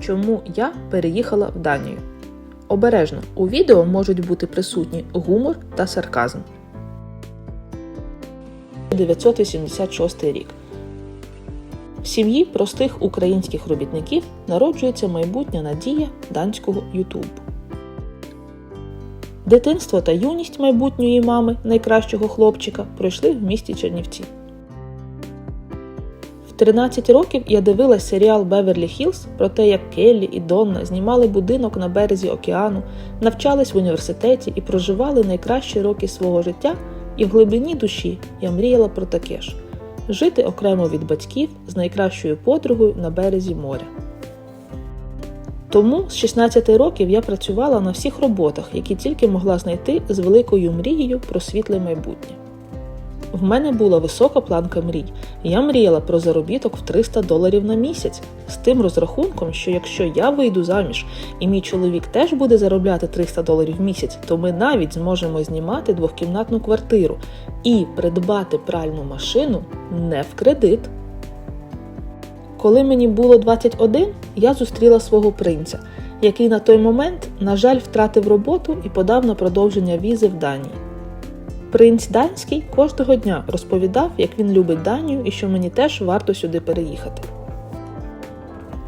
Чому я переїхала в Данію? Обережно, у відео можуть бути присутні гумор та сарказм. 1986 рік. В сім'ї простих українських робітників народжується майбутня надія данського Ютубу. Дитинство та юність майбутньої мами, найкращого хлопчика, пройшли в місті Чернівці. В 13 років я дивилась серіал Беверлі Хілз про те, як Келлі і Донна знімали будинок на березі океану, навчались в університеті і проживали найкращі роки свого життя, і в глибині душі я мріяла про таке ж жити окремо від батьків з найкращою подругою на березі моря. Тому з 16 років я працювала на всіх роботах, які тільки могла знайти з великою мрією про світле майбутнє. В мене була висока планка мрій. Я мріяла про заробіток в 300 доларів на місяць з тим розрахунком, що якщо я вийду заміж і мій чоловік теж буде заробляти 300 доларів в місяць, то ми навіть зможемо знімати двохкімнатну квартиру і придбати пральну машину не в кредит. Коли мені було 21, я зустріла свого принця, який на той момент, на жаль, втратив роботу і подав на продовження візи в Данії. Принц Данський кожного дня розповідав, як він любить Данію і що мені теж варто сюди переїхати.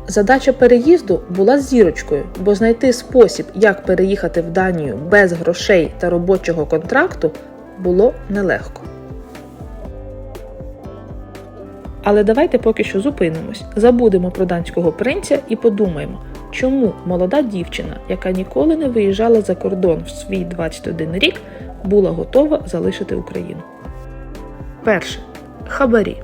Задача переїзду була зірочкою, бо знайти спосіб, як переїхати в Данію без грошей та робочого контракту, було нелегко. Але давайте поки що зупинимось, забудемо про данського принця і подумаємо, чому молода дівчина, яка ніколи не виїжджала за кордон в свій 21 рік, була готова залишити Україну. Перше. Хабарі.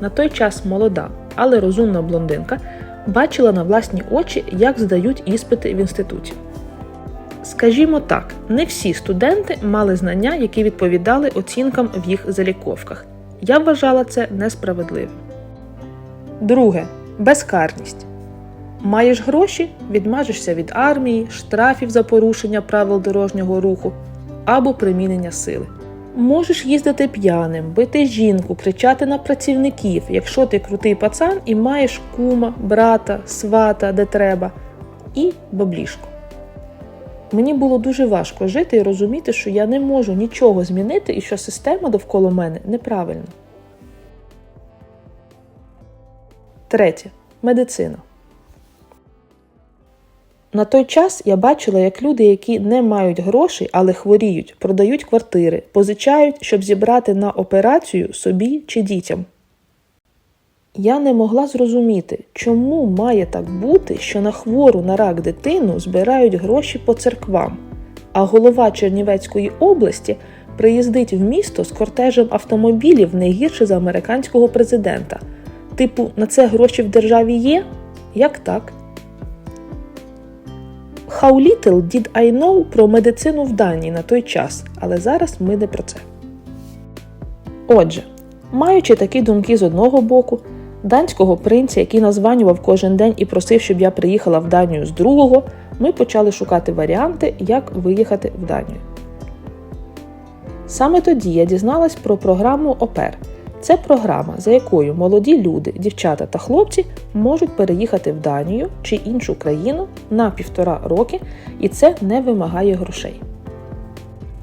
На той час молода, але розумна блондинка бачила на власні очі, як здають іспити в інституті. Скажімо так, не всі студенти мали знання, які відповідали оцінкам в їх заліковках. Я вважала це несправедливим. Друге безкарність. Маєш гроші, відмажешся від армії, штрафів за порушення правил дорожнього руху або примінення сили. Можеш їздити п'яним, бити жінку, кричати на працівників, якщо ти крутий пацан і маєш кума, брата, свата, де треба, і баблішку. Мені було дуже важко жити і розуміти, що я не можу нічого змінити і що система довкола мене неправильна. Третє. Медицина. На той час я бачила, як люди, які не мають грошей, але хворіють, продають квартири, позичають, щоб зібрати на операцію собі чи дітям. Я не могла зрозуміти, чому має так бути, що на хвору на рак дитину збирають гроші по церквам, а голова Чернівецької області приїздить в місто з кортежем автомобілів не гірше за американського президента. Типу, на це гроші в державі є? Як так? How little did I know про медицину в Данії на той час, але зараз ми не про це. Отже, маючи такі думки з одного боку, данського принця, який названював кожен день і просив, щоб я приїхала в Данію з другого, ми почали шукати варіанти, як виїхати в Данію. Саме тоді я дізналась про програму ОПЕР. Це програма, за якою молоді люди, дівчата та хлопці можуть переїхати в Данію чи іншу країну на півтора роки, і це не вимагає грошей.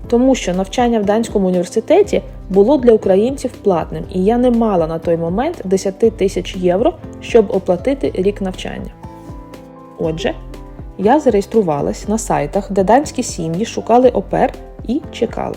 Тому що навчання в данському університеті було для українців платним, і я не мала на той момент 10 тисяч євро, щоб оплатити рік навчання. Отже, я зареєструвалась на сайтах, де данські сім'ї шукали опер і чекала.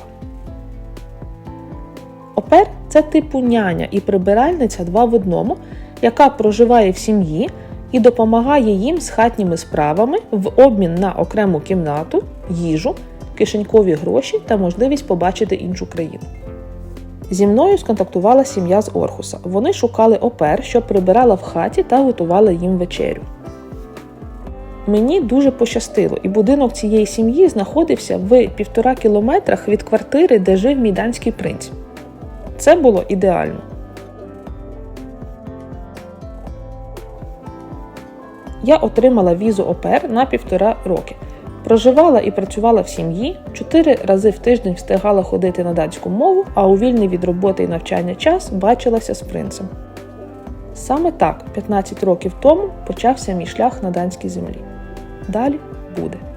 Опер це типу няня і прибиральниця два в одному, яка проживає в сім'ї і допомагає їм з хатніми справами в обмін на окрему кімнату, їжу, кишенькові гроші та можливість побачити іншу країну. Зі мною сконтактувала сім'я з Орхуса. Вони шукали опер, що прибирала в хаті та готувала їм вечерю. Мені дуже пощастило, і будинок цієї сім'ї знаходився в півтора кілометрах від квартири, де жив мій данський принц. Це було ідеально. Я отримала візу ОПР на півтора роки. Проживала і працювала в сім'ї, чотири рази в тиждень встигала ходити на датську мову, а у вільний від роботи і навчання час бачилася з принцем. Саме так 15 років тому почався мій шлях на данській землі. Далі буде.